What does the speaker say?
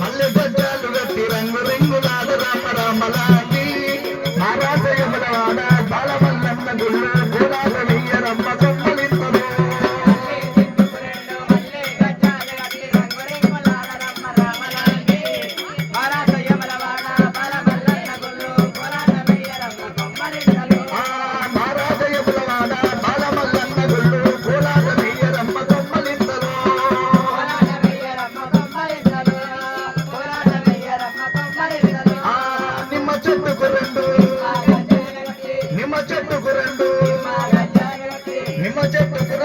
మల్లె చెట్టు రంగు రంగు Thank you.